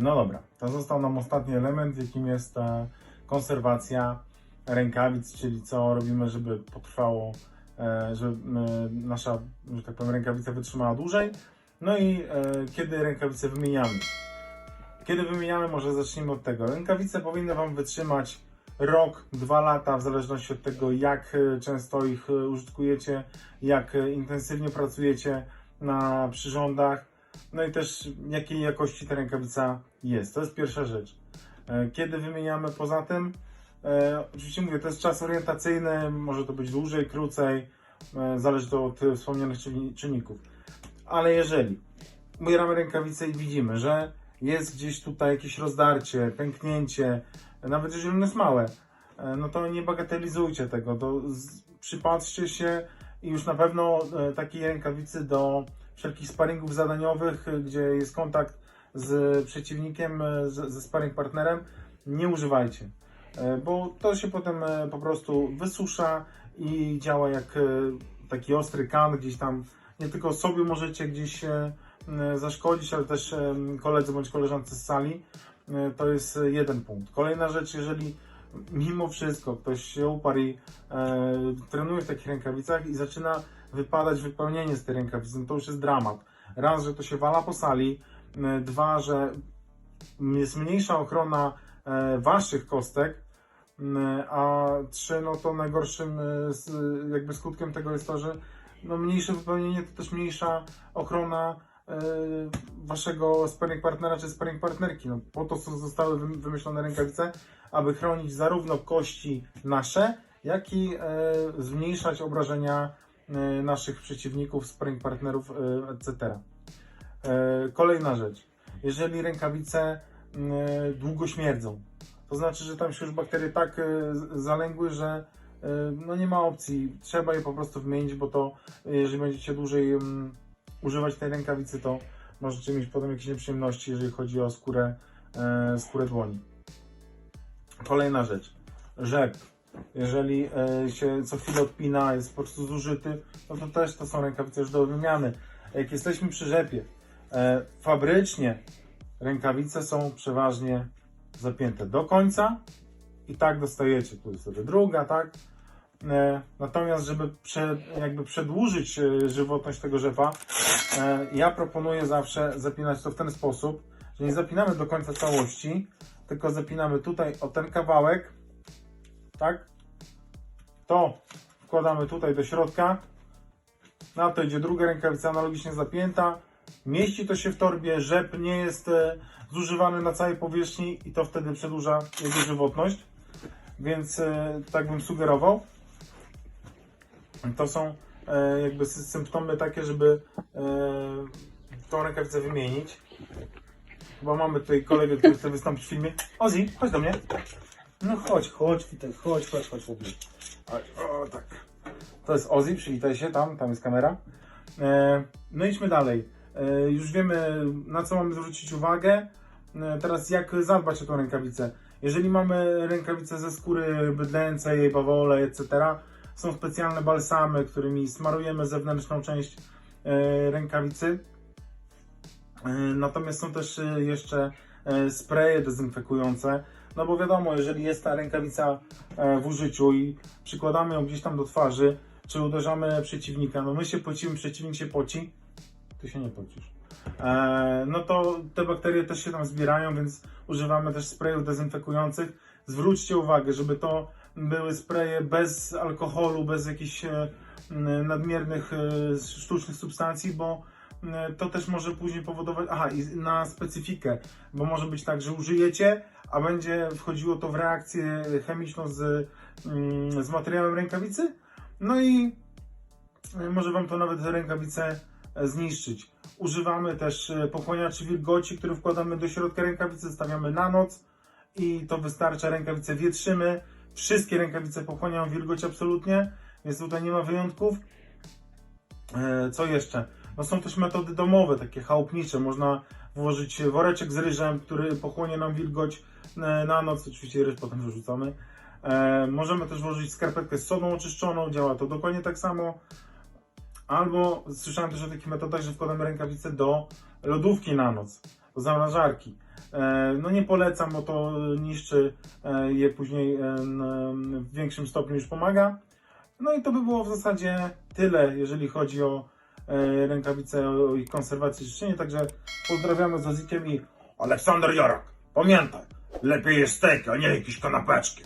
No dobra, to został nam ostatni element, jakim jest e, konserwacja rękawic, czyli co robimy, żeby potrwało, e, żeby nasza, że tak powiem, rękawica wytrzymała dłużej. No i e, kiedy rękawice wymieniamy? Kiedy wymieniamy, może zacznijmy od tego. Rękawice powinny Wam wytrzymać rok, dwa lata, w zależności od tego, jak często ich użytkujecie, jak intensywnie pracujecie na przyrządach, no i też jakiej jakości ta rękawica jest. To jest pierwsza rzecz. E, Kiedy wymieniamy poza tym? E, oczywiście mówię, to jest czas orientacyjny, może to być dłużej, krócej, e, zależy to od wspomnianych czynni- czynników. Ale jeżeli umieramy rękawicę i widzimy, że jest gdzieś tutaj jakieś rozdarcie, pęknięcie, nawet jeżeli ono jest małe, no to nie bagatelizujcie tego, to przypatrzcie się i już na pewno takiej rękawicy do wszelkich sparingów zadaniowych, e, gdzie jest kontakt z przeciwnikiem, e, z, ze sparring partnerem, nie używajcie, E, bo to się potem po prostu wysusza i działa jak taki ostry kan, gdzieś tam nie tylko sobie możecie gdzieś zaszkodzić, ale też koledzy bądź koleżance z sali. To jest jeden punkt. Kolejna rzecz, jeżeli mimo wszystko ktoś się uparł i e, trenuje w takich rękawicach i zaczyna wypadać wypełnienie z tej rękawicy, no to już jest dramat. Raz, że to się wala po sali, dwa, że jest mniejsza ochrona e, waszych kostek, a trzy, no to najgorszym e, jakby skutkiem tego jest to, że no mniejsze wypełnienie to też mniejsza ochrona e, waszego sparring partnera czy sparring partnerki. No, po to są zostały wy- wymyślone rękawice, aby chronić zarówno kości nasze, jak i zmniejszać obrażenia naszych przeciwników, sparring partnerów, e, etc. E, kolejna rzecz. Jeżeli rękawice długo śmierdzą, to znaczy, że tam się już bakterie tak zalęgły, że no nie ma opcji. Trzeba je po prostu wymienić, bo to jeżeli będziecie dłużej mm, używać tej rękawicy, to możecie mieć potem jakieś nieprzyjemności, jeżeli chodzi o skórę, skórę dłoni. Kolejna rzecz. Rzep. Jeżeli e, się co chwilę odpina, jest po prostu zużyty, no to też to są rękawice już do wymiany. Jak jesteśmy przy rzepie, e, fabrycznie rękawice są przeważnie zapięte do końca i tak dostajecie. Tu jest sobie druga, tak? E, Natomiast, żeby jakby przedłużyć żywotność tego rzepa, ja proponuję zawsze zapinać to w ten sposób, że nie zapinamy do końca całości, tylko zapinamy tutaj o ten kawałek, tak? To wkładamy tutaj do środka, na to idzie druga rękawica analogicznie zapięta, mieści to się w torbie, rzep nie jest e, zużywany na całej powierzchni i to wtedy przedłuża jego żywotność, więc e, tak bym sugerował. To są e, jakby sy- symptomy takie, żeby tą rękawicę wymienić. Chyba mamy tutaj kolegę, który chce wystąpić w filmie. Ozzy, chodź do mnie. No chodź, chodź, witaj, chodź, chodź, chodź. chodź. O, tak. To jest Ozzy, przywitaj się tam, tam jest kamera. E, no idźmy dalej. E, już wiemy, na co mamy zwrócić uwagę. E, teraz jak zadbać o tą rękawicę. Jeżeli mamy rękawicę ze skóry bydlęcej, bawole, etc., są specjalne balsamy, którymi smarujemy zewnętrzną część e, rękawicy. E, Natomiast są też e, jeszcze e, spreje dezynfekujące. No bo wiadomo, jeżeli jest ta rękawica e, w użyciu i przykładamy ją gdzieś tam do twarzy, czy uderzamy przeciwnika, no my się pocimy, przeciwnik się poci, ty się nie pocisz. E, no to te bakterie też się tam zbierają, więc używamy też sprayów dezynfekujących. Zwróćcie uwagę, żeby to były spraye bez alkoholu, bez jakichś e, nadmiernych sztucznych substancji, bo to też może później powodować, aha, i na specyfikę, bo może być tak, że użyjecie, a będzie wchodziło to w reakcję chemiczną z, mm, z materiałem rękawicy, no i e, może Wam to nawet rękawicę e, zniszczyć. Używamy też e, pochłaniaczy wilgoci, które wkładamy do środka rękawicy, stawiamy na noc i to wystarcza, rękawice wietrzymy. Wszystkie rękawice pochłaniają wilgoć absolutnie, więc tutaj nie ma wyjątków. Co jeszcze? No są też metody domowe, takie chałupnicze. Można włożyć woreczek z ryżem, który pochłonie nam wilgoć e, na noc. Oczywiście ryż potem wyrzucamy. E, Możemy też włożyć skarpetkę z sodą oczyszczoną, działa to dokładnie tak samo. Albo słyszałem też o takich metodach, że wkładamy rękawice do lodówki na noc. Do zamrażarki. E, No nie polecam, bo to niszczy e, je później e, w większym stopniu niż pomaga. No i to by było w zasadzie tyle, jeżeli chodzi o rękawice, ich konserwację i czyszczenie. Także pozdrawiamy z Ozikiem i Aleksander Jarak. Pamiętaj, lepiej jest steak, a nie jakieś kanapeczki.